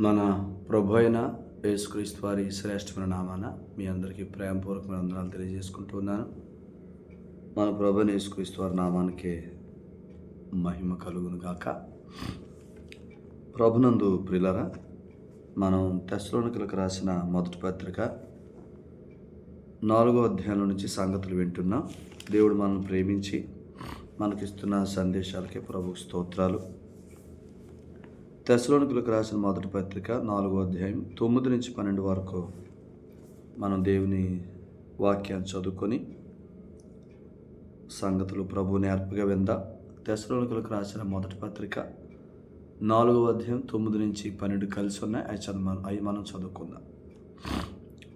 మన ప్రభు అయిన యేసుక్రీస్తు వారి శ్రేష్టమైన నామాన మీ అందరికీ ప్రేమపూర్వకమైన వందనాలు తెలియజేసుకుంటూ ఉన్నాను. మన ప్రభు యేసుక్రీస్తు వారి నామానికి మహిమ కలుగును గాక. ప్రభునందు ప్రిలరా మనం తెస్లోనికలకు రాసిన మొదటి పత్రిక నాలుగో అధ్యాయంలో నుంచి సంగతులు వింటున్నాం. దేవుడు మనం ప్రేమించి మనకిస్తున్న సందేశాలకి ప్రభు స్తోత్రాలు. తెసలోనికులకు రాసిన మొదటి పత్రిక నాలుగో అధ్యాయం తొమ్మిది నుంచి పన్నెండు వరకు మనం దేవుని వాక్యాన్ని చదువుకొని సంగతులు ప్రభు నేర్పగా విందా? తెసలోనికులకు రాసిన మొదటి పత్రిక నాలుగో అధ్యాయం తొమ్మిది నుంచి పన్నెండు కలిసి ఉన్నాయి. అవి చదువు అవి మనం చదువుకుందాం.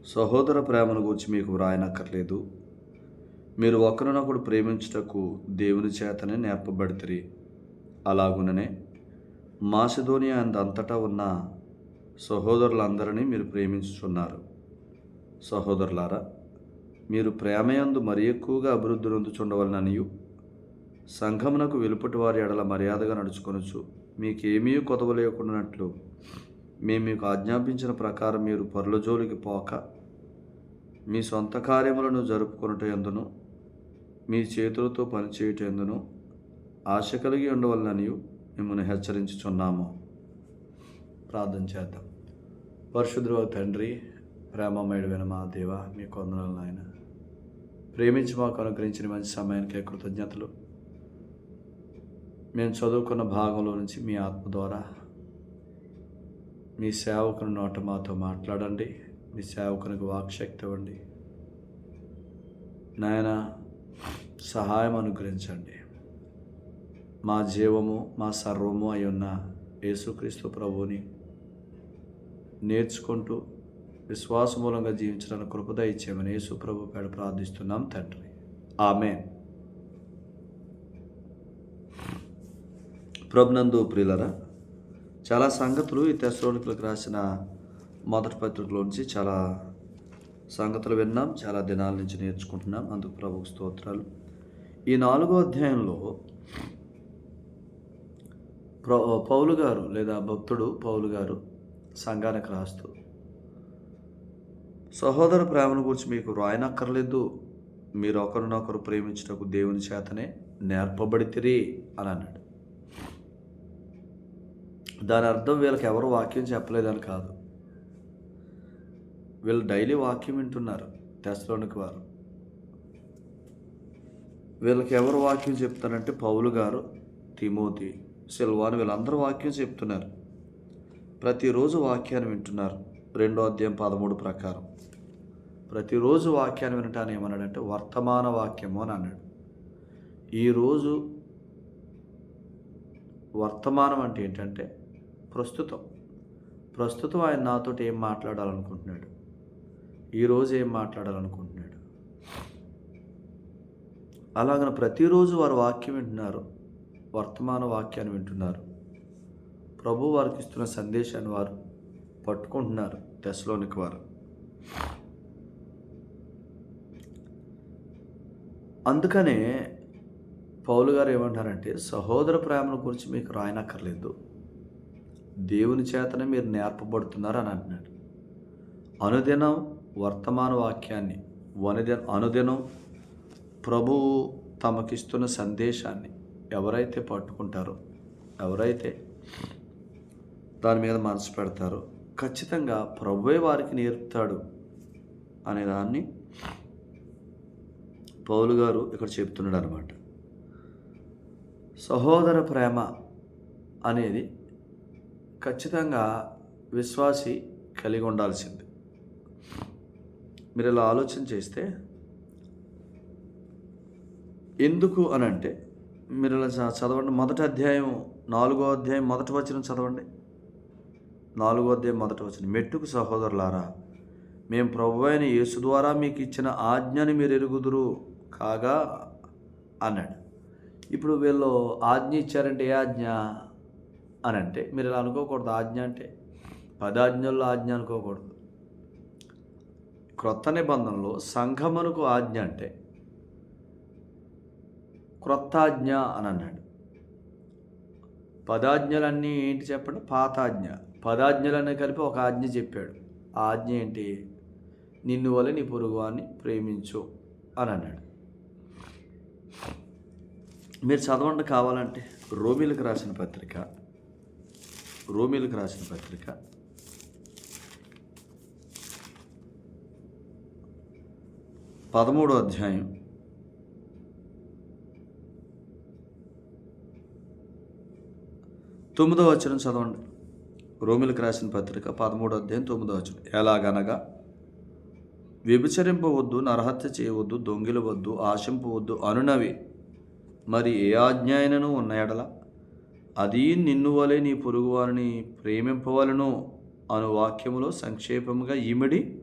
సహోదర ప్రేమను గురించి మీకు వ్రాయనక్కర్లేదు. మీరు ఒకరినొకడు ప్రేమించుటకు దేవుని చేతనే నేర్పబడితే అలాగుననే మాసిధోనియా అంతటా ఉన్న సహోదరులందరినీ మీరు ప్రేమించుచున్నారు. సహోదరులారా మీరు ప్రేమయందు మరి ఎక్కువగా అభివృద్ధి నొందుచుండవలననియు సంఘమునకు వెలుపటి వారి ఎడల మర్యాదగా నడుచుకొనొచ్చు మీకేమీ కొదవ లేకుండానట్లు మేము మీకు ఆజ్ఞాపించిన ప్రకారం మీరు పరుల జోలికి పోక మీ సొంత కార్యములను జరుపుకొనుట ఎందును మీ చేతులతో పనిచేయుట ఎందును ఆశ కలిగి ఉండవలననియు మిమ్మల్ని హెచ్చరించుచున్నాము. ప్రార్థన చేద్దాం. పరిశుద్రవ తండ్రి ప్రేమమయుడమైన మా దేవ మీ కొందనాలు నాయన. ప్రేమించి మాకు అనుగ్రహించిన మంచి సమయానికి కృతజ్ఞతలు. మేము చదువుకున్న భాగంలో నుంచి మీ ఆత్మ ద్వారా మీ సేవకుని నోట మాతో మాట్లాడండి. మీ సేవకునికి వాక్శక్తి ఇవ్వండి. నాయన సహాయం అనుగ్రహించండి. మా జీవము మా సర్వము అయి ఉన్న యేసుక్రీస్తు ప్రభువుని నేర్చుకుంటూ విశ్వాసమూలంగా జీవించడానికి కృపద ఇచ్చేమని యేసు ప్రభు పేడ ప్రార్థిస్తున్నాం తండ్రి. ఆమె ప్రభునందు ప్రియులరా చాలా సంగతులు ఈ తెశ్రోనికులకు రాసిన మొదటి పత్రికలోంచి చాలా సంగతులు విన్నాం చాలా దినాల నుంచి నేర్చుకుంటున్నాం. అందుకు ప్రభుకు స్తోత్రాలు. ఈ నాలుగో అధ్యాయంలో పౌలు గారు లేదా భక్తుడు పౌలు గారు సంఘానికి రాస్తూ సహోదర ప్రేమను గురించి మీకు రాయనక్కర్లేదు మీరు ఒకరినొకరు ప్రేమించటకు దేవుని చేతనే నేర్పబడితిరి అని అన్నాడు. దాని అర్థం వీళ్ళకి ఎవరు వాక్యం చెప్పలేదని కాదు. వీళ్ళు డైలీ వాక్యం వింటున్నారు తెస్లోనికి వారు. వీళ్ళకి ఎవరు వాక్యం చెప్తారంటే పౌలు గారు తిమోతి సిల్వాన్ వీళ్ళందరూ వాక్యం చెప్తున్నారు. ప్రతిరోజు వాక్యాన్ని వింటున్నారు. రెండో అధ్యాయం పదమూడు ప్రకారం. ప్రతిరోజు వాక్యాన్ని వినటాన్ని ఏమన్నాడంటే వర్తమాన వాక్యము అని అన్నాడు. ఈరోజు వర్తమానం అంటే ఏంటంటే ప్రస్తుతం. ప్రస్తుతం ఆయన నాతోటి ఏం మాట్లాడాలనుకుంటున్నాడు? ఈరోజు ఏం మాట్లాడాలనుకుంటున్నాడు? అలాగన ప్రతిరోజు వారు వాక్యం వింటున్నారు. వర్తమాన వాక్యాన్ని వింటున్నారు. ప్రభు వారికి ఇస్తున్న సందేశాన్ని వారు పట్టుకుంటున్నారు దశలోనికి వారు. అందుకనే పౌలు గారు ఏమంటారంటే సహోదర ప్రేమను గురించి మీకు రాయనక్కర్లేదు. దేవుని చేతనే మీరు నేర్పబడుతున్నారు అని అంటున్నాడు. అనుదినం వర్తమాన వాక్యాన్ని వనదిన అనుదినం ప్రభువు తమకిస్తున్న సందేశాన్ని ఎవరైతే పట్టుకుంటారో ఎవరైతే దాని మీద మనసు పెడతారో ఖచ్చితంగా ప్రభువే వారికి నేర్పుతాడు అనే దాన్ని పౌలు గారు ఇక్కడ చెప్తున్నాడు అనమాట సహోదర ప్రేమ అనేది ఖచ్చితంగా విశ్వాసి కలిగి ఉండాల్సింది. మీరు ఇలా ఆలోచన చేస్తే ఎందుకు అని అంటే మీరు ఇలా చ- చదవండి. మొదటి అధ్యాయం నాలుగో అధ్యాయం మొదటి వచనం చదవండి. నాలుగో అధ్యాయం మొదటి వచనం. మెట్టుకు సహోదరులారా మేము ప్రభు అయిన యేసు ద్వారా మీకు ఇచ్చిన ఆజ్ఞని మీరు ఎరుగుదురు కాగా అన్నాడు. ఇప్పుడు వీళ్ళు ఆజ్ఞ ఇచ్చారంటే ఏ ఆజ్ఞ అని అంటే మీరు ఇలా అనుకోకూడదు. ఆజ్ఞ అంటే పదాజ్ఞల్లో ఆజ్ఞ అనుకోకూడదు. క్రొత్త నిబంధనలో సంఘమునకు ఆజ్ఞ అంటే క్రొత్తాజ్ఞ అని అన్నాడు పదాజ్ఞలన్నీ ఏంటి చెప్పండి? పాతాజ్ఞ. పదాజ్ఞలన్నీ కలిపి ఒక ఆజ్ఞ చెప్పాడు. ఆ ఆజ్ఞ ఏంటి? నిన్ను వల్ల నీ పొరుగువాన్ని ప్రేమించు అని అన్నాడు మీరు చదవండి కావాలంటే. రోమిలకు రాసిన పత్రిక. రోమిలకు రాసిన పత్రిక. పదమూడో అధ్యాయం. తొమ్మిదో వచనం చదవండి. రోమిలకు రాసిన పత్రిక పదమూడో అధ్యాయం తొమ్మిదో వచనం. ఎలాగనగా వ్యభిచరింపవద్దు నరహత్య చేయవద్దు దొంగిలవద్దు ఆశింపవద్దు అనునవి. మరి ఏ ఆజ్ఞాయనను ఉన్న ఎడల? అది నిన్ను వలె నీ పొరుగువారిని ప్రేమింపవలను అను వాక్యములో సంక్షేపముగా ఇమిడి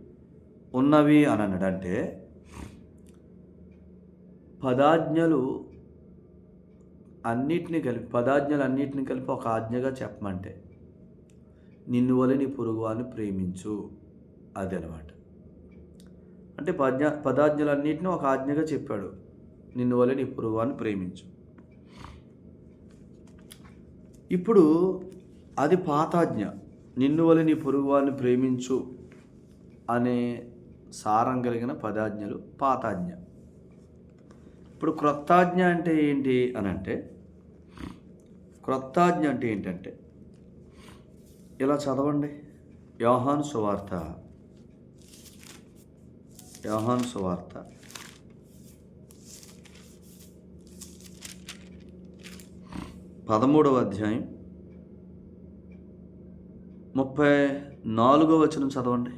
ఉన్నవి అని అన్నాడంటే పదాజ్ఞలు అన్నిటినీ కలిపి పదాజ్ఞలు అన్నిటిని కలిపి ఒక ఆజ్ఞగా చెప్పమంటే నిన్ను వలె నీ పొరుగువారిని ప్రేమించు. అది అనమాట అంటే పద్య పదాజ్ఞలన్నింటినీ ఒక ఆజ్ఞగా చెప్పాడు. నిన్ను వలె నీ పొరుగువాన్ని ప్రేమించు. ఇప్పుడు అది పాతాజ్ఞ. నిన్ను వలె నీ పొరుగువాన్ని ప్రేమించు అనే సారం కలిగిన పదాజ్ఞలు పాతాజ్ఞ. ఇప్పుడు క్రొత్తాజ్ఞ అంటే ఏంటి అని అంటే క్రొత్తాజ్ఞ అంటే ఏంటంటే ఇలా చదవండి. యోహాను సువార్త. యోహాను సువార్త. పదమూడవ అధ్యాయం. ముప్పై నాలుగో వచనం చదవండి.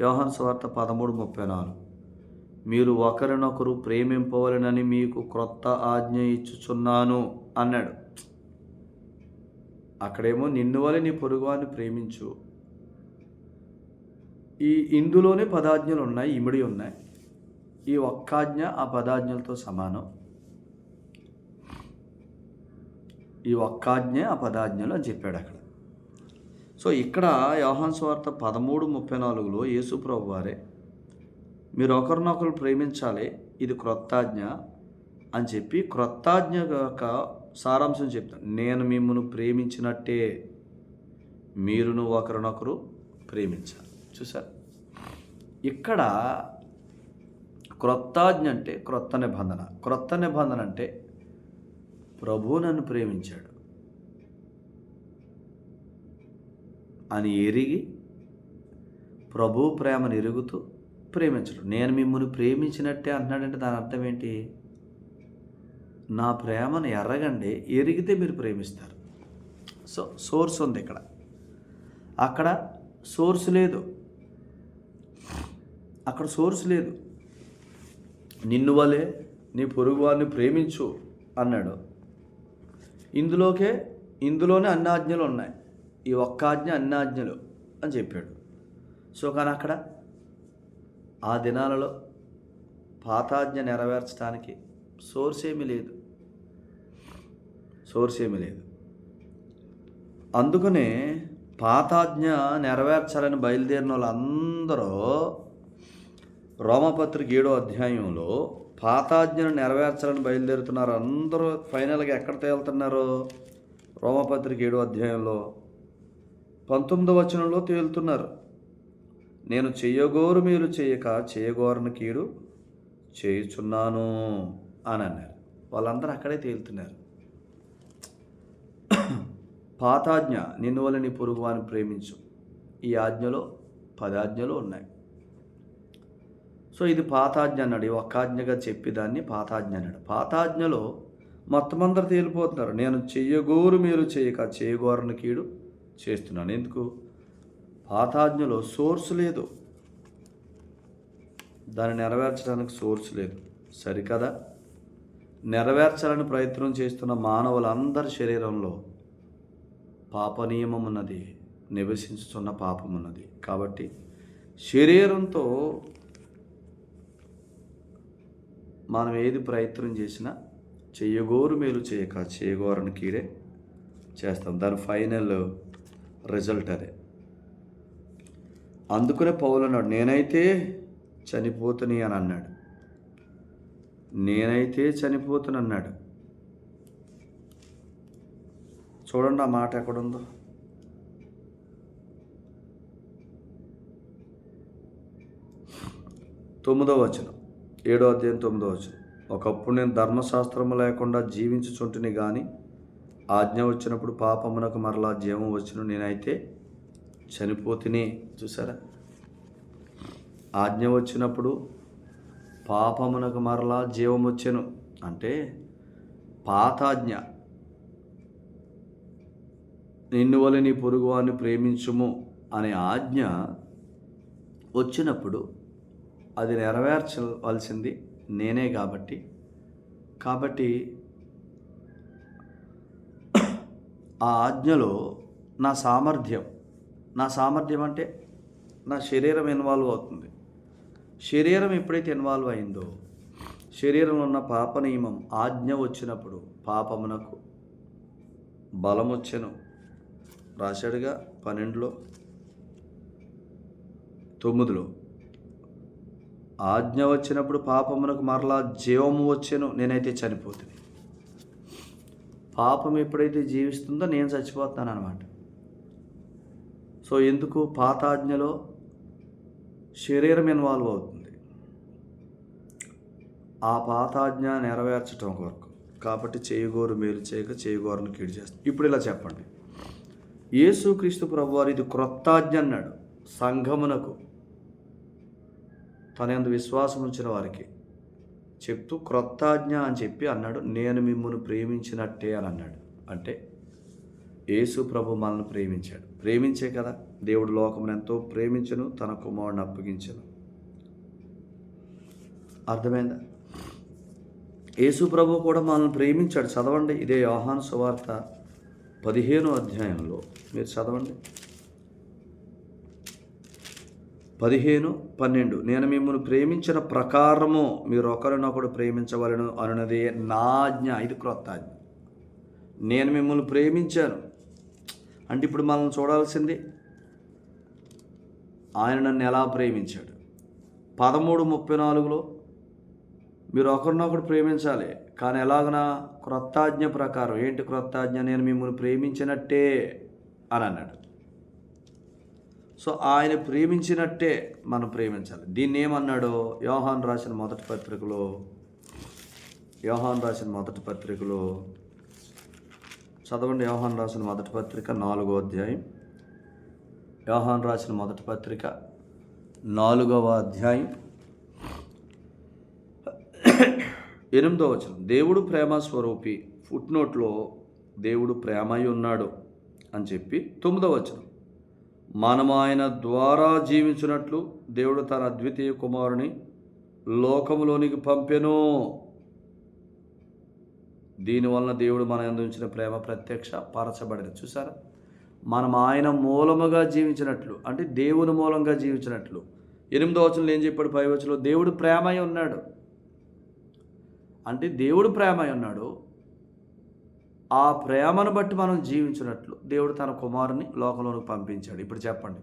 యోహాను సువార్త పదమూడు ముప్పై నాలుగు. మీరు ఒకరినొకరు ప్రేమింపవలనని మీకు క్రొత్త ఆజ్ఞ ఇచ్చుచున్నాను అన్నాడు. అక్కడేమో నిన్ను వల్ల నీ పొరుగువాన్ని ప్రేమించు. ఈ ఇందులోనే పదాజ్ఞలు ఉన్నాయి ఇమిడి ఉన్నాయి. ఈ ఒక్కాజ్ఞ ఆ పదాజ్ఞలతో సమానం. ఈ ఒక్కాజ్ఞ ఆ పదాజ్ఞలు అని చెప్పాడు అక్కడ. సో ఇక్కడ యోహాన్ స్వార్త పదమూడు ముప్పై నాలుగులో యేసుప్రభు వారే మీరు ఒకరినొకరు ప్రేమించాలి. ఇది క్రొత్తాజ్ఞ అని చెప్పి క్రొత్తాజ్ఞ యొక్క సారాంశం చెప్తాను నేను మిమ్మల్ని ప్రేమించినట్టే మీరును ఒకరినొకరు ప్రేమించాలి. చూసారు? ఇక్కడ క్రొత్తాజ్ఞ అంటే క్రొత్త నిబంధన. క్రొత్త నిబంధన అంటే ప్రభు నన్ను ప్రేమించాడు అని ఎరిగి ప్రభు ప్రేమను ఎరుగుతూ ప్రేమించడం. నేను మిమ్మల్ని ప్రేమించినట్టే అంటున్నాడంటే దాని అర్థం ఏంటి? నా ప్రేమను ఎర్రగండి ఎరిగితే మీరు ప్రేమిస్తారు. సో సోర్స్ ఉంది ఇక్కడ. అక్కడ సోర్స్ లేదు. అక్కడ సోర్స్ లేదు. నిన్ను వలే నీ పొరుగు వారిని ప్రేమించు అన్నాడు. ఇందులోకే ఇందులోనే అన్ని ఆజ్ఞలు ఉన్నాయి. ఈ ఒక్క ఆజ్ఞ అన్ని ఆజ్ఞలు అని చెప్పాడు. సో కానీ అక్కడ ఆ దినాలలో పాతాజ్ఞ నెరవేర్చడానికి సోర్స్ ఏమీ లేదు. సోర్స్ ఏమీ లేదు. అందుకనే పాతాజ్ఞ నెరవేర్చాలని బయలుదేరిన వాళ్ళందరూ రోమపత్రిక ఏడో అధ్యాయంలో పాతాజ్ఞను నెరవేర్చాలని బయలుదేరుతున్నారు. అందరూ ఫైనల్గా ఎక్కడ తేలుతున్నారు? రోమపత్రిక ఏడో అధ్యాయంలో పంతొమ్మిదో వచనంలో తేలుతున్నారు. నేను చేయగోరు మీరు చేయక చేయగోరని కీడు చేయుచున్నాను అని అన్నారు. వాళ్ళందరూ అక్కడే తేలుతున్నారు. పాతాజ్ఞ నిన్ను వలని నీ పొరుగు ప్రేమించు. ఈ ఆజ్ఞలో పదాజ్ఞలు ఉన్నాయి. సో ఇది పాతాజ్ఞ అన్నాడు. ఈ ఒక్క చెప్పి దాన్ని పాతాజ్ఞ అన్నాడు. పాతాజ్ఞలో మొత్తం అందరు తేలిపోతున్నారు. నేను చెయ్యగోరు మీరు చేయక చేయగోరని కీడు చేస్తున్నాను. ఎందుకు? పాతాజ్ఞలో సోర్స్ లేదు. దాన్ని నెరవేర్చడానికి సోర్స్ లేదు. సరికదా? నెరవేర్చాలని ప్రయత్నం చేస్తున్న మానవులందరి శరీరంలో పాప నియమం ఉన్నది నివసించుతున్న పాపం ఉన్నది కాబట్టి శరీరంతో మనం ఏది ప్రయత్నం చేసినా చెయ్యగోరు మేలు చేయక చేయగోరని కీడే చేస్తాం. దాని ఫైనల్ రిజల్ట్ అదే. అందుకునే పౌలు అన్నాడు నేనైతే చనిపోతుని అని అన్నాడు. నేనైతే చనిపోతునన్నాడు చూడండి ఆ మాట ఎక్కడుందో. తొమ్మిదో వచనం ఏడో అధ్యాయం తొమ్మిదో వచనం. ఒకప్పుడు నేను ధర్మశాస్త్రము లేకుండా జీవించుచుంటుని కానీ ఆజ్ఞ వచ్చినప్పుడు పాపమునకు మరలా జీవం వచ్చిన నేనైతే చనిపోతేనే చూసారా? ఆజ్ఞ వచ్చినప్పుడు పాపమునకు మరలా జీవం వచ్చెను. అంటే పాతాజ్ఞ. నిన్ను వలె నీ పొరుగువాన్ని ప్రేమించుము అనే ఆజ్ఞ వచ్చినప్పుడు అది నెరవేర్చవలసింది నేనే కాబట్టి. కాబట్టి ఆ ఆజ్ఞలో నా సామర్థ్యం నా సామర్థ్యం అంటే నా శరీరం ఇన్వాల్వ్ అవుతుంది. శరీరం ఎప్పుడైతే ఇన్వాల్వ్ అయిందో శరీరంలో ఉన్న పాప నియమం ఆజ్ఞ వచ్చినప్పుడు పాపమునకు బలం వచ్చెను. రాశాడుగా పన్నెండులో తొమ్మిదిలో ఆజ్ఞ వచ్చినప్పుడు పాపమునకు మరలా జీవము వచ్చాను నేనైతే చనిపోతుంది పాపం ఎప్పుడైతే జీవిస్తుందో నేను చచ్చిపోతాను అనమాట సో ఎందుకు పాతాజ్ఞలో శరీరం ఇన్వాల్వ్ అవుతుంది? ఆ పాతాజ్ఞ నెరవేర్చడం కొరకు. కాబట్టి చేయగోరు మేలు చేయక చేయగోరును కీడు చేస్తుంది ఇప్పుడు ఇలా చెప్పండి. యేసుక్రీస్తు ప్రభు వారు ఇది క్రొత్తాజ్ఞ అన్నాడు సంఘమునకు. తన ఎందు విశ్వాసం ఉంచిన వారికి చెప్తూ క్రొత్తాజ్ఞ అని చెప్పి అన్నాడు. నేను మిమ్మల్ని ప్రేమించినట్టే అని అన్నాడు. అంటే యేసు ప్రభు మనల్ని ప్రేమించాడు. ప్రేమించే కదా. దేవుడు లోకమును ఎంతో ప్రేమించను తన కుమారుని అప్పగించను. అర్థమైందా? యేసు ప్రభు కూడా మనల్ని ప్రేమించాడు. చదవండి ఇదే యోహాను సువార్త పదిహేను అధ్యాయంలో. మీరు చదవండి. పదిహేను పన్నెండు. నేను మిమ్మల్ని ప్రేమించిన ప్రకారము మీరు ఒకరినొకడు ప్రేమించవలను అనున్నది నా ఆజ్ఞ. ఇది క్రొత్త ఆజ్ఞ. నేను మిమ్మల్ని ప్రేమించాను. అంటే ఇప్పుడు మనం చూడాల్సింది ఆయన నన్ను ఎలా ప్రేమించాడు? పదమూడు ముప్పై నాలుగులో మీరు ఒకరినొకరు ప్రేమించాలి కానీ ఎలాగనా క్రొత్తాజ్ఞ ప్రకారం ఏంటి క్రొత్తాజ్ఞ నేను మిమ్మల్ని ప్రేమించినట్టే అని అన్నాడు. సో ఆయన ప్రేమించినట్టే మనం ప్రేమించాలి. దీన్ని ఏమన్నాడో? యోహాన్ రాసిన మొదటి పత్రికలో యోహాన్ రాసిన మొదటి పత్రికలో చదవండి యోహాన్ రాసిన మొదటి పత్రిక నాలుగో అధ్యాయం. యోహాన్ రాసిన మొదటి పత్రిక నాలుగవ అధ్యాయం. ఎనిమిదో వచనం. దేవుడు ప్రేమ స్వరూపి. ఫుట్ నోట్లో దేవుడు ప్రేమై ఉన్నాడు అని చెప్పి తొమ్మిదో వచనం. మనం ఆయన ద్వారా జీవించినట్లు దేవుడు తన అద్వితీయ కుమారుని లోకములోనికి పంపెను. దీనివలన దేవుడు మన అందించిన ప్రేమ ప్రత్యక్ష పరచబడింది చూసారా మనం ఆయన మూలముగా జీవించినట్లు అంటే దేవుని మూలంగా జీవించినట్లు. ఎనిమిదో వచనంలో ఏం చెప్పాడు? పై వచనంలో దేవుడు ప్రేమై ఉన్నాడు. అంటే దేవుడు ప్రేమై ఉన్నాడు. ఆ ప్రేమను బట్టి మనం జీవించినట్లు దేవుడు తన కుమారుని లోకంలోకి పంపించాడు. ఇప్పుడు చెప్పండి.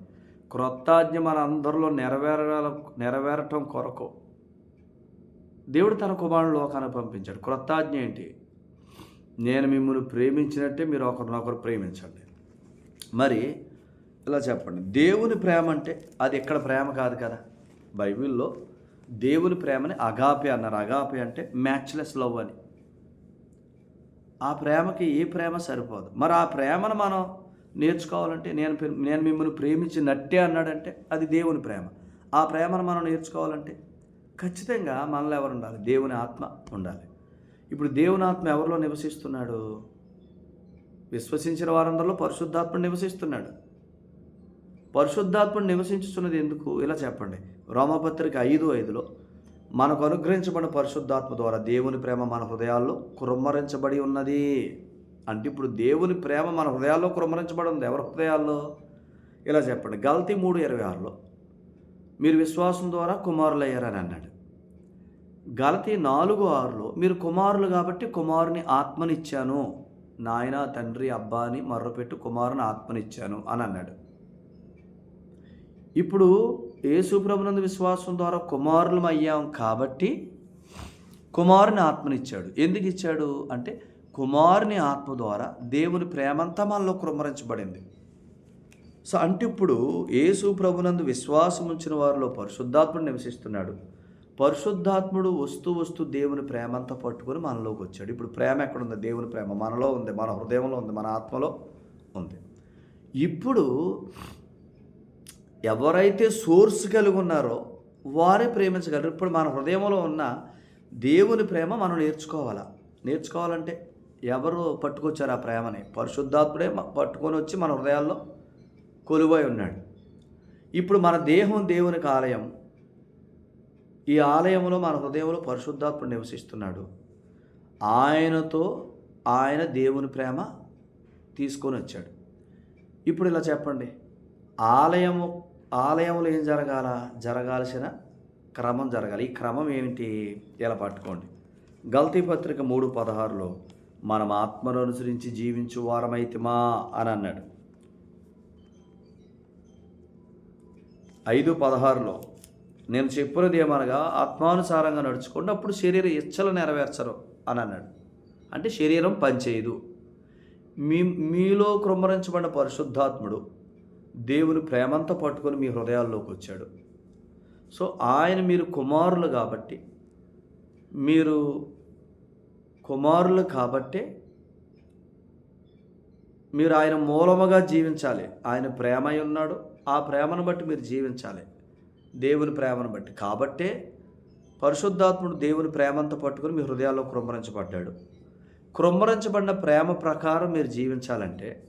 క్రొత్తాజ్ఞ మన అందరిలో నెరవేరాల నెరవేరటం కొరకు దేవుడు తన కుమారుని లోకానికి పంపించాడు. క్రొత్తాజ్ఞ ఏంటి? నేను మిమ్మల్ని ప్రేమించినట్టే మీరు ఒకరినొకరు ప్రేమించండి. మరి ఇలా చెప్పండి. దేవుని ప్రేమ అంటే అది ఎక్కడ ప్రేమ కాదు కదా? బైబిల్లో దేవుని ప్రేమని అగాపే అన్నారు. అగాపే అంటే మ్యాచ్లెస్ లవ్ అని. ఆ ప్రేమకి ఏ ప్రేమ సరిపోదు. మరి ఆ ప్రేమను మనం నేర్చుకోవాలంటే నేను నేను మిమ్మల్ని ప్రేమించినట్టే అన్నాడంటే అది దేవుని ప్రేమ. ఆ ప్రేమను మనం నేర్చుకోవాలంటే ఖచ్చితంగా మనలో ఎవరు ఉండాలి? దేవుని ఆత్మ ఉండాలి. ఇప్పుడు దేవుని ఆత్మ ఎవరిలో నివసిస్తున్నాడు? విశ్వసించిన వారందరిలో పరిశుద్ధాత్మ నివసిస్తున్నాడు. పరిశుద్ధాత్మను నివసించుతున్నది ఎందుకు? ఇలా చెప్పండి. రోమపత్రిక ఐదు ఐదులో మనకు అనుగ్రహించబడిన పరిశుద్ధాత్మ ద్వారా దేవుని ప్రేమ మన హృదయాల్లో కుమ్మరించబడి ఉన్నది. అంటే ఇప్పుడు దేవుని ప్రేమ మన హృదయాల్లో కుమ్మరించబడి ఉంది. ఎవరి హృదయాల్లో? ఇలా చెప్పండి. గల్తీ మూడు ఇరవై ఆరులో మీరు విశ్వాసం ద్వారా కుమారులయ్యారని అన్నాడు. గలతి నాలుగు ఆరులో మీరు కుమారులు కాబట్టి కుమారుని ఆత్మనిచ్చాను. నాయన తండ్రి అబ్బా అని మర్రపెట్టు కుమారుని ఆత్మనిచ్చాను అని అన్నాడు. ఇప్పుడు యేసుప్రభునందు విశ్వాసం ద్వారా కుమారులం అయ్యాం కాబట్టి కుమారుని ఆత్మనిచ్చాడు. ఎందుకు ఇచ్చాడు? అంటే కుమారుని ఆత్మ ద్వారా దేవుని ప్రేమంతా మనలో కుమ్మరించబడింది సో అంటే ఇప్పుడు యేసు ప్రభునందు విశ్వాసం ఉంచిన వారిలో పరిశుద్ధాత్ముడు నివసిస్తున్నాడు. పరిశుద్ధాత్ముడు వస్తూ వస్తూ దేవుని ప్రేమ అంతా పట్టుకొని మనలోకి వచ్చాడు. ఇప్పుడు ప్రేమ ఎక్కడుంది? దేవుని ప్రేమ మనలో ఉంది మన హృదయంలో ఉంది మన ఆత్మలో ఉంది. ఇప్పుడు ఎవరైతే సోర్స్ కలిగి ఉన్నారో వారే ప్రేమించగలరు. ఇప్పుడు మన హృదయంలో ఉన్న దేవుని ప్రేమ మనం నేర్చుకోవాలా? నేర్చుకోవాలంటే ఎవరు పట్టుకొచ్చారు ఆ ప్రేమని? పరిశుద్ధాత్ముడే పట్టుకొని వచ్చి మన హృదయాల్లో కొలువై ఉన్నాడు. ఇప్పుడు మన దేహం దేవునికి ఆలయం. ఈ ఆలయంలో మన హృదయంలో పరిశుద్ధాత్ముడు నివసిస్తున్నాడు. ఆయనతో ఆయన దేవుని ప్రేమ తీసుకొని వచ్చాడు. ఇప్పుడు ఇలా చెప్పండి. ఆలయము ఆలయంలో ఏం జరగాల? జరగాల్సిన క్రమం జరగాలి. ఈ క్రమం ఏమిటి? ఇలా పట్టుకోండి. గల్తీ పత్రిక మూడు పదహారులో మనం ఆత్మను అనుసరించి జీవించు వారమైతిమా అని అన్నాడు. ఐదు పదహారులో నేను చెప్పినది ఏమనగా ఆత్మానుసారంగా నడుచుకోండి అప్పుడు శరీర ఇచ్చలు నెరవేర్చరు అని అన్నాడు. అంటే శరీరం పనిచేయదు. మీ మీలో కృమ్మరించబడిన పరిశుద్ధాత్ముడు దేవుని ప్రేమంతా పట్టుకొని మీ హృదయాల్లోకి వచ్చాడు. సో ఆయన మీరు కుమారులు కాబట్టి మీరు కుమారులు కాబట్టే మీరు ఆయన మూలముగా జీవించాలి. ఆయన ప్రేమ అయి ఉన్నాడు. ఆ ప్రేమను బట్టి మీరు జీవించాలి. దేవుని ప్రేమను బట్టి. కాబట్టే పరిశుద్ధాత్ముడు దేవుని ప్రేమంతో పట్టుకొని మీ హృదయాల్లో కృమ్మరించబడ్డాడు కృమ్మరించబడిన ప్రేమ ప్రకారం మీరు జీవించాలంటే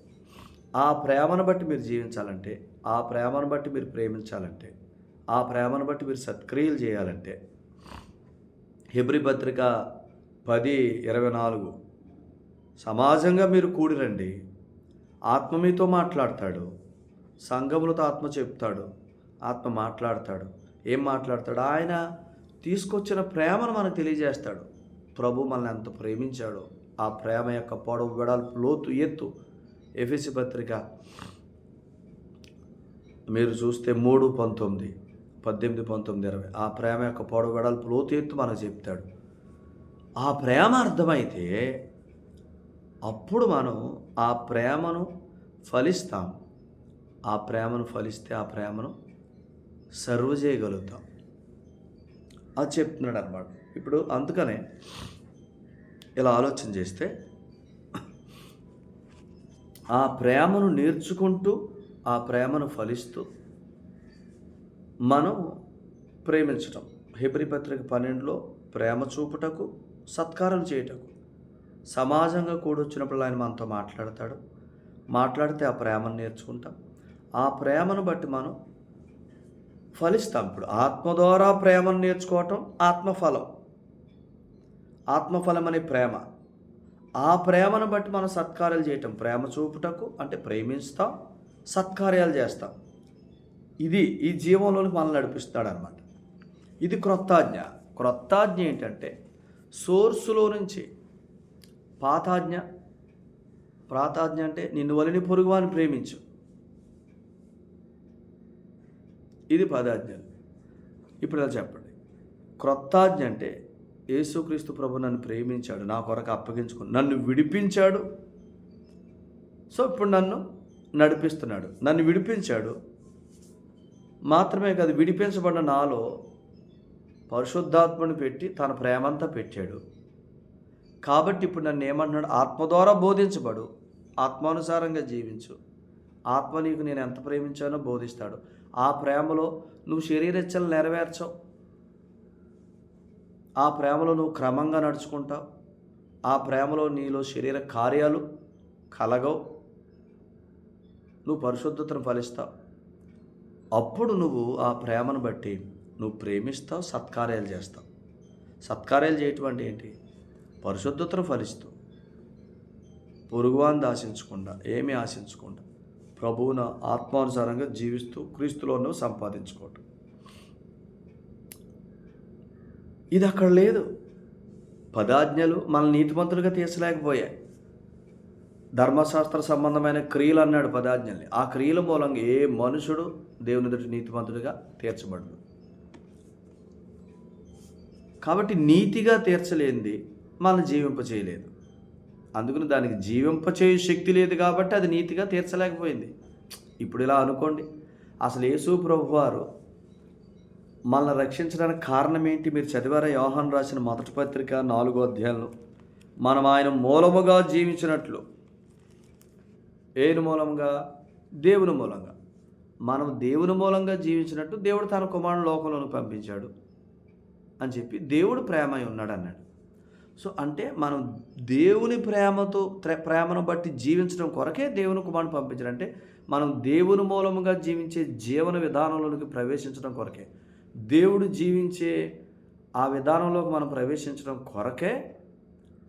ఆ ప్రేమను బట్టి మీరు జీవించాలంటే ఆ ప్రేమను బట్టి మీరు ప్రేమించాలంటే ఆ ప్రేమను బట్టి మీరు సత్క్రియలు చేయాలంటే హెబ్రి పత్రిక పది ఇరవై నాలుగు సమాజంగా మీరు కూడిరండి. ఆత్మ మీతో మాట్లాడతాడు. సంఘములతో ఆత్మ చెప్తాడు. ఆత్మ మాట్లాడతాడు. ఏం మాట్లాడతాడు? ఆయన తీసుకొచ్చిన ప్రేమను మనకు తెలియజేస్తాడు. ప్రభు మనల్ని ఎంత ప్రేమించాడో. ఆ ప్రేమ యొక్క పొడవు వెడల్పు లోతు ఎత్తు. ఎఫెసి పత్రిక మీరు చూస్తే మూడు పంతొమ్మిది పద్దెనిమిది పంతొమ్మిది ఇరవై. ఆ ప్రేమ యొక్క పొడవు వెడల్పు లోతు ఎత్తు మనకు చెప్తాడు. ఆ ప్రేమ అర్థమైతే అప్పుడు మనం ఆ ప్రేమను ఫలిస్తాం. ఆ ప్రేమను ఫలిస్తే ఆ ప్రేమను సర్వ్ చేయగలుగుతాం. అది చెప్తున్నాడు అనమాట ఇప్పుడు అందుకనే ఇలా ఆలోచన చేస్తే ఆ ప్రేమను నేర్చుకుంటూ ఆ ప్రేమను ఫలిస్తూ మనం ప్రేమించటం. హెబ్రి పత్రిక పన్నెండులో ప్రేమ చూపుటకు సత్కారం చేయుటకు. సమాజంగా కూడొచ్చినప్పుడు ఆయన మనతో మాట్లాడతాడు. మాట్లాడితే ఆ ప్రేమను నేర్చుకుంటాం. ఆ ప్రేమను బట్టి మనం ఫలిస్తాం. ఇప్పుడు ఆత్మ ద్వారా ప్రేమను నేర్చుకోవటం ఆత్మఫలం. ఆత్మఫలం అనే ప్రేమ. ఆ ప్రేమను బట్టి మనం సత్కార్యాలు చేయటం. ప్రేమ చూపుటకు అంటే ప్రేమిస్తాం సత్కార్యాలు చేస్తాం. ఇది ఈ జీవంలోని మనల్ని నడిపిస్తాడు అనమాట ఇది క్రొత్తాజ్ఞ. క్రొత్తాజ్ఞ ఏంటంటే సోర్సులో నుంచి పాతాజ్ఞ. ప్రాతాజ్ఞ అంటే నిన్ను వలిని పొరుగువాని ప్రేమించు. ఇది పదాజ్ఞలు ఇప్పుడు ఇలా చెప్పండి. క్రొత్తాజ్ఞ అంటే యేసుక్రీస్తు ప్రభు నన్ను ప్రేమించాడు నా కొరకు అప్పగించుకుని నన్ను విడిపించాడు. సో ఇప్పుడు నన్ను నడిపిస్తున్నాడు నన్ను విడిపించాడు. మాత్రమే కాదు విడిపించబడిన నాలో పరిశుద్ధాత్మని పెట్టి తన ప్రేమంతా పెట్టాడు. కాబట్టి ఇప్పుడు నన్ను ఏమంటున్నాడు? ఆత్మ ద్వారా బోధించబడు. ఆత్మానుసారంగా జీవించు. ఆత్మ నీకు నేను ఎంత ప్రేమించానో బోధిస్తాడు. ఆ ప్రేమలో నువ్వు శరీరెచ్చలు నెరవేర్చవు. ఆ ప్రేమలో నువ్వు క్రమంగా నడుచుకుంటావు. ఆ ప్రేమలో నీలో శరీర కార్యాలు కలగవు. నువ్వు పరిశుద్ధతను ఫలిస్తావు. అప్పుడు నువ్వు ఆ ప్రేమను బట్టి నువ్వు ప్రేమిస్తావు సత్కార్యాలు చేస్తావు. సత్కార్యాలు చేయటం అంటే ఏంటి? పరిశుద్ధతను ఫలిస్తూ పొరుగువాన్ని ఆశించకుండా ఏమీ ఆశించకుండా ప్రభువున ఆత్మానుసారంగా జీవిస్తూ క్రీస్తులోనూ సంపాదించుకోవటం. ఇది అక్కడ లేదు. పదాజ్ఞలు మన నీతిమంతులుగా తీర్చలేకపోయాయి. ధర్మశాస్త్ర సంబంధమైన క్రియలు అన్నాడు పదాజ్ఞల్ని. ఆ క్రియల మూలంగా ఏ మనుషుడు దేవుని ఎదుటి నీతిమంతుడిగా తీర్చబడదు కాబట్టి నీతిగా తీర్చలేనిది మనల్ని జీవింపచేయలేదు అందుకని దానికి జీవింపచేయ శక్తి లేదు కాబట్టి అది నీతిగా తీర్చలేకపోయింది. ఇప్పుడు ఇలా అనుకోండి అసలు యేసు ప్రభు వారు మనల్ని రక్షించడానికి కారణం ఏంటి? మీరు చదివారా యోహాన్ రాసిన మొదటి పత్రిక నాలుగో అధ్యాయంలో? మనం ఆయన మూలముగా జీవించినట్లు. ఏను మూలంగా దేవుని మూలంగా. మనం దేవుని మూలంగా జీవించినట్టు దేవుడు తన కుమారుని లోకంలోకి పంపించాడు అని చెప్పి దేవుడు ప్రేమ అయి ఉన్నాడు అన్నాడు సో అంటే మనం దేవుని ప్రేమతో ప్రేమను బట్టి జీవించడం కొరకే దేవుని కుమారుని పంపించడం. అంటే మనం దేవుని మూలముగా జీవించే జీవన విధానంలోకి ప్రవేశించడం కొరకే. దేవుడు జీవించే ఆ విధానంలోకి మనం ప్రవేశించడం కొరకే.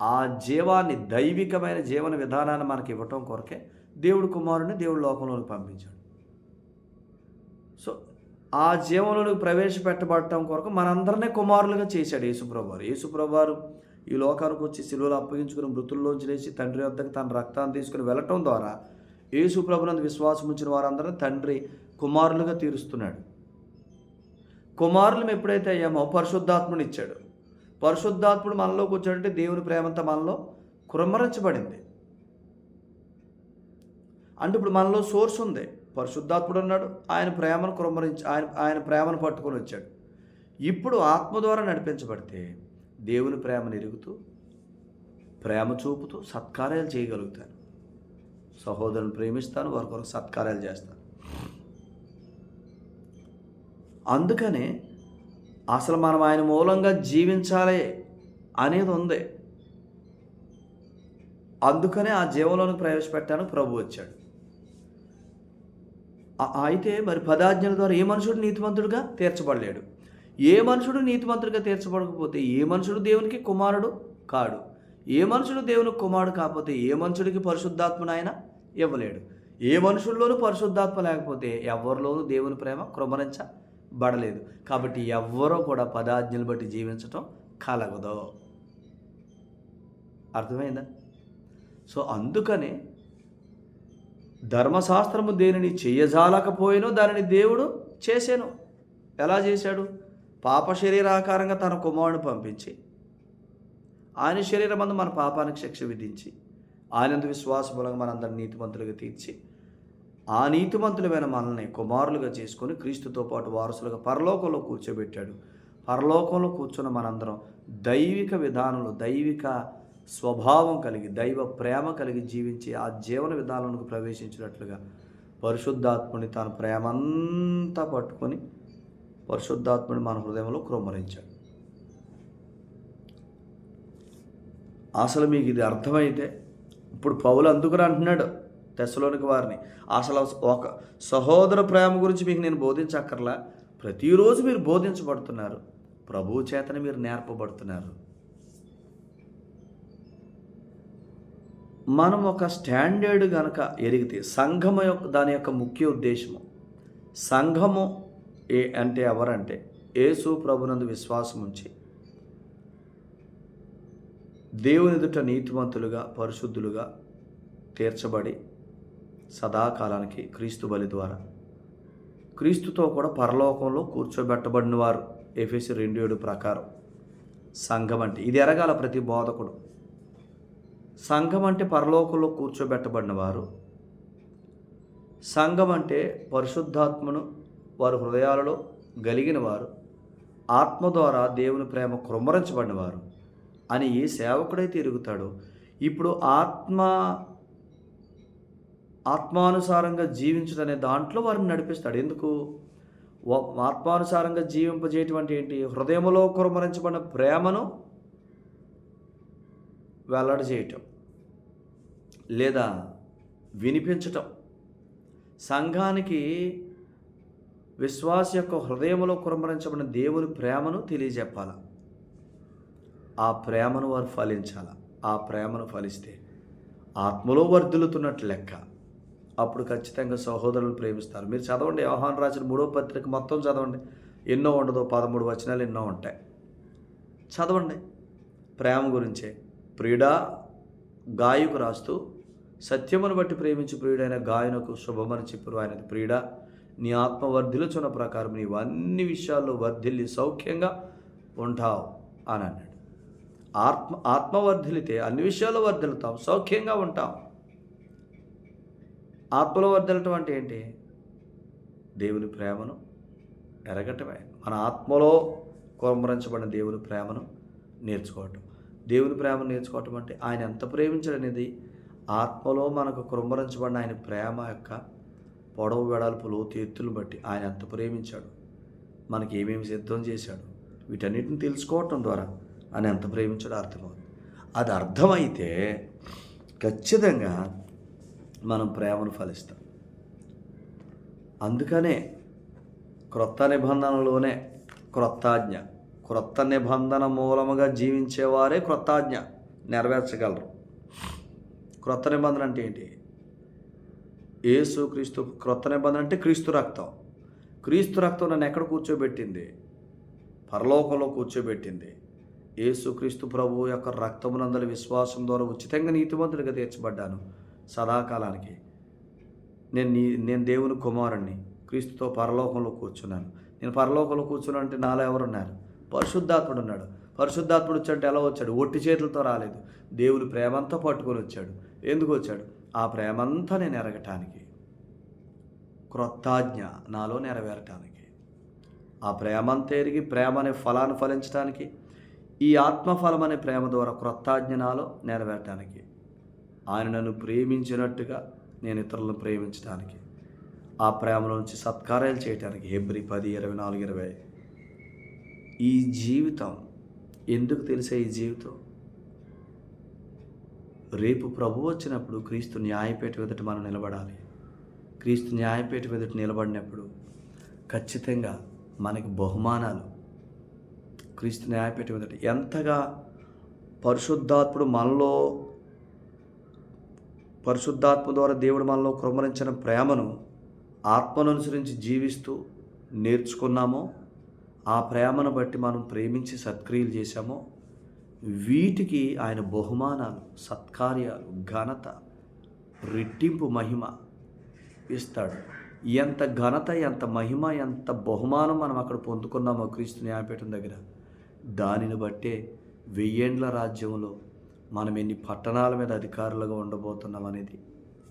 ఆ జీవాన్ని దైవికమైన జీవన విధానాన్ని మనకి ఇవ్వటం కొరకే. దేవుడు కుమారుని దేవుడు లోకంలోకి పంపించాడు. సో ఆ జీవంలోకి ప్రవేశపెట్టబడటం కొరకు మనందరినీ కుమారులుగా చేశాడు యేసుప్రభు వారు యేసుప్రభు వారు ఈ లోకానికి వచ్చి సిలువలు అప్పగించుకుని మృతుల్లోంచి లేచి తండ్రి వద్దకు తన రక్తాన్ని తీసుకుని వెళ్ళటం ద్వారా యేసు ప్రభునందు విశ్వాసం ఉంచిన వారందరూ తండ్రి కుమారులుగా తీరుస్తున్నాడు. కుమారులం ఎప్పుడైతే అయ్యామో పరిశుద్ధాత్మని ఇచ్చాడు. పరిశుద్ధాత్ముడు మనలోకి వచ్చాడంటే దేవుని ప్రేమంతా మనలో కురమరచబడింది. అంటే ఇప్పుడు మనలో సోర్స్ ఉంది. పరిశుద్ధాత్ముడు ఉన్నాడు. ఆయన ప్రేమను కురమరించి ఆయన ఆయన ప్రేమను పట్టుకొని వచ్చాడు. ఇప్పుడు ఆత్మ ద్వారా నడిపించబడితే దేవుని ప్రేమను ఎరుగుతూ ప్రేమ చూపుతూ సత్కార్యాలు చేయగలుగుతాను. సహోదరుని ప్రేమిస్తాను వారి కొరకు సత్కార్యాలు చేస్తాను. అందుకనే అసలు మనం ఆయన మూలంగా జీవించాలి అనేది ఉంది. అందుకనే ఆ జీవంలోనికి ప్రవేశపెట్టాను ప్రభు వచ్చాడు. అయితే మరి పదాజ్ఞల ద్వారా ఏ మనుషుడు నీతివంతుడుగా తీర్చబడలేడు. ఏ మనుషుడు నీతిమంతుడిగా తీర్చబడకపోతే ఏ మనుషుడు దేవునికి కుమారుడు? కాడు. ఏ మనుషుడు దేవునికి కుమారుడు కాకపోతే ఏ మనుషుడికి పరిశుద్ధాత్మను ఆయన ఇవ్వలేడు. ఏ మనుషుల్లోనూ పరిశుద్ధాత్మ లేకపోతే ఎవరిలోనూ దేవుని ప్రేమ కృమరించబడలేదు కాబట్టి ఎవ్వరూ కూడా పదాజ్ఞలు బట్టి జీవించటం కలగదు. అర్థమైందా? సో అందుకనే ధర్మశాస్త్రము దేనిని చేయజాలకపోయినో దానిని దేవుడు చేశాను ఎలా చేశాడు? పాప శరీరాకారంగా తన కుమారుడు పంపించి ఆయన శరీరం అందు మన పాపానికి శిక్ష విధించి ఆయనందు విశ్వాస మూలంగా మనందరిని నీతిమంతులుగా తీర్చి ఆ నీతిమంతులమైన మనల్ని కుమారులుగా చేసుకొని క్రీస్తుతో పాటు వారసులుగా పరలోకంలో కూర్చోబెట్టాడు. పరలోకంలో కూర్చున్న మనందరం దైవిక విధానంలో దైవిక స్వభావం కలిగి దైవ ప్రేమ కలిగి జీవించి ఆ జీవన విధానంలోకి ప్రవేశించినట్లుగా పరిశుద్ధాత్ముని తాను ప్రేమంతా పట్టుకొని పరిశుద్ధాత్ముడు మన హృదయంలో క్రొమ్మరించాడు అసలు మీకు ఇది అర్థమైతే ఇప్పుడు పౌలు అందుకుని అంటున్నాడు తెశలోనికి వారిని అసలు ఒక సహోదర ప్రేమ గురించి మీకు నేను బోధించక్కర్లా? ప్రతిరోజు మీరు బోధించబడుతున్నారు. ప్రభువు చేతన మీరు నేర్పబడుతున్నారు. మనం ఒక స్టాండర్డ్ కనుక ఎరిగితే సంఘము యొక్క దాని యొక్క ముఖ్య ఉద్దేశము సంఘము ఏ అంటే ఎవరంటే యేసు ప్రభునందు విశ్వాసం ఉంచి దేవుని ఎదుట నీతిమంతులుగా పరిశుద్ధులుగా తీర్చబడి సదాకాలానికి క్రీస్తు బలి ద్వారా. క్రీస్తుతో కూడా పరలోకంలో కూర్చోబెట్టబడిన వారు ఎఫ్ఎసి రెండు ఏడు ప్రకారం సంఘం అంటే ఇది ఎరగాల ప్రతి బోధకుడు. సంఘం అంటే పరలోకంలో కూర్చోబెట్టబడిన వారు సంఘం అంటే పరిశుద్ధాత్మను వారు హృదయాలలో గలిగిన వారు ఆత్మ ద్వారా దేవుని ప్రేమ కృమ్మరించబడిన వారు అని ఏ సేవకుడైతే ఎరుగుతాడో ఇప్పుడు ఆత్మ ఆత్మానుసారంగా జీవించడం అనే దాంట్లో వారిని నడిపిస్తాడు. ఎందుకు? ఆత్మానుసారంగా జీవింపజేయటువంటి ఏంటి? హృదయములో కురమరించబడిన ప్రేమను వెల్లడి చేయటం లేదా వినిపించటం. సంఘానికి విశ్వాస యొక్క హృదయంలో కురమరించబడిన దేవుని ప్రేమను తెలియజెప్పాలి. ఆ ప్రేమను వారు ఫలించాలి. ఆ ప్రేమను ఫలిస్తే ఆత్మలో వర్ధిల్లుతున్నట్లు లెక్క. అప్పుడు ఖచ్చితంగా సహోదరులు ప్రేమిస్తారు. మీరు చదవండి వ్యవహాన్ రాసిన మూడో పత్రిక మొత్తం చదవండి. ఎన్నో ఉండదు పదమూడు వచనాలు ఎన్నో ఉంటాయి. చదవండి. ప్రేమ గురించే ప్రియుడా గాయకు రాస్తూ సత్యమును బట్టి ప్రేమించి ప్రియుడైన గాయనకు శుభమని చెప్పారు ఆయన ప్రియుడా నీ ఆత్మ వర్ధిల్చున్న ప్రకారం నీవు అన్ని విషయాల్లో వర్ధిల్లి సౌఖ్యంగా ఉంటావు అని అన్నాడు. ఆత్మ ఆత్మవర్ధిలితే అన్ని విషయాల్లో వర్ధిల్లుతాం సౌఖ్యంగా ఉంటాం ఆత్మలో వర్ధిల్లటం అంటే ఏంటి? దేవుని ప్రేమను ఎరగటమే. మన ఆత్మలో కొమరించబడిన దేవుని ప్రేమను నేర్చుకోవటం. దేవుని ప్రేమను నేర్చుకోవటం అంటే ఆయన ఎంత ప్రేమించడనేది? ఆత్మలో మనకు కుమ్మరించబడిన ఆయన ప్రేమ యొక్క పొడవు వెడల్పు లోతు బట్టి ఆయన ఎంత ప్రేమించాడు? మనకి ఏమేమి సిద్ధం చేశాడు? వీటన్నిటిని తెలుసుకోవటం ద్వారా ఆయన ఎంత ప్రేమించాడో అర్థమవుతుంది. అది అర్థమైతే ఖచ్చితంగా మనం ప్రేమను ఫలిస్తాం. అందుకనే క్రొత్త నిబంధనలోనే క్రొత్తాజ్ఞ క్రొత్త నిబంధన మూలముగా జీవించేవారే క్రొత్తాజ్ఞ. నెరవేర్చగలరు. క్రొత్త నిబంధన అంటే ఏంటి? యేసు క్రీస్తు క్రొత్త నిబంధన అంటే క్రీస్తు రక్తం. క్రీస్తు రక్తం నన్ను ఎక్కడ కూర్చోబెట్టింది? పరలోకంలో కూర్చోబెట్టింది. యేసుక్రీస్తు ప్రభువు ప్రభు యొక్క రక్తమునందరి విశ్వాసం ద్వారా ఉచితంగా నీతిమంతుడిగా తీర్చబడ్డాను సదాకాలానికి. నేను నీ నేను దేవుని కుమారుణ్ణి క్రీస్తుతో పరలోకంలో కూర్చున్నాను. నేను పరలోకంలో కూర్చున్నాను అంటే నాలో ఎవరున్నారు? పరిశుద్ధాత్ముడు ఉన్నాడు. పరిశుద్ధాత్ముడు వచ్చాడంటే ఎలా వచ్చాడు? ఒట్టి చేతులతో రాలేదు. దేవుని ప్రేమంతా పట్టుకొని వచ్చాడు. ఎందుకు వచ్చాడు? ఆ ప్రేమంతా నేను ఎరగటానికి క్రొత్తాజ్ఞ నాలో నెరవేరటానికి ఆ ప్రేమంతా ఎరిగి ప్రేమ అనే ఫలాన్ని ఫలించడానికి ఈ ఆత్మఫలం అనే ప్రేమ ద్వారా క్రొత్తాజ్ఞ నాలో నెరవేరటానికి ఆయన నన్ను ప్రేమించినట్టుగా నేను ఇతరులను ప్రేమించడానికి ఆ ప్రేమలో నుంచి సత్కార్యాలు చేయటానికి ఏబ్రి పది ఇరవై నాలుగు ఇరవై. ఈ జీవితం ఎందుకు తెలిసే ఈ జీవితం? రేపు ప్రభు వచ్చినప్పుడు క్రీస్తు న్యాయపేట ఎదుట మనం నిలబడాలి. క్రీస్తు న్యాయపేట ఎదుట నిలబడినప్పుడు ఖచ్చితంగా మనకి బహుమానాలు. క్రీస్తు న్యాయపేట ఎదుట ఎంతగా పరిశుద్ధాత్ముడు మనలో పరిశుద్ధాత్మ ద్వారా దేవుడు మనలో కృమరించిన ప్రేమను ఆత్మనుసరించి జీవిస్తూ నేర్చుకున్నామో ఆ ప్రేమను బట్టి మనం ప్రేమించి సత్క్రియలు చేశామో వీటికి ఆయన బహుమానాలు సత్కార్యాలు ఘనత రెట్టింపు మహిమ ఇస్తాడు. ఎంత ఘనత ఎంత మహిమ ఎంత బహుమానం మనం అక్కడ పొందుకున్నామో క్రీస్తు న్యాయపీఠం దగ్గర దానిని బట్టే వెయ్యేండ్ల రాజ్యంలో మనం ఎన్ని పట్టణాల మీద అధికారులుగా ఉండబోతున్నాం అనేది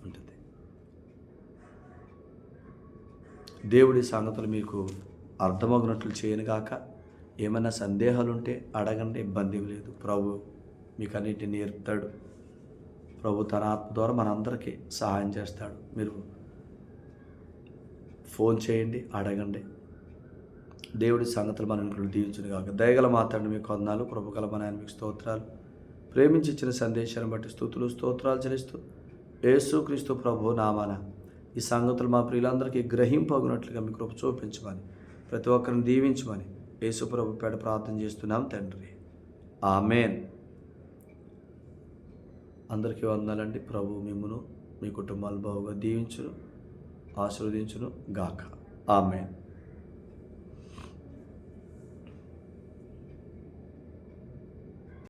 ఉంటుంది. దేవుడి సంగతులు మీకు అర్థమగినట్లు చేయనుగాక ఏమైనా సందేహాలు ఉంటే అడగండి ఇబ్బంది లేదు. ప్రభు మీకు అన్నిటిని నేర్పుతాడు. ప్రభు తన ఆత్మ ద్వారా మనందరికీ సహాయం చేస్తాడు. మీరు ఫోన్ చేయండి అడగండి. దేవుడి సంగతులు మన ఇంట్లో దీవించును కాక దయగల మాట్లాడి మీకు వందాలు కృపగల మన ఆయన మీకు స్తోత్రాలు. ప్రేమించి ఇచ్చిన సందేశాన్ని బట్టి స్థుతులు స్తోత్రాలు చెల్లిస్తూ యేసుక్రీస్తు ప్రభు నామాన ఈ సంగతులు మా ప్రియులందరికీ గ్రహింపగినట్లుగా మీ కృప చూపించమని ప్రతి ఒక్కరిని దీవించమని యేసు పేట ప్రార్థన చేస్తున్నాం తండ్రి. ఆమెన్. అందరికీ వందాలండి. ప్రభు మిమ్మును మీ కుటుంబాలు బాగుగా దీవించును ఆశీర్వదించును గాక. ఆమెన్.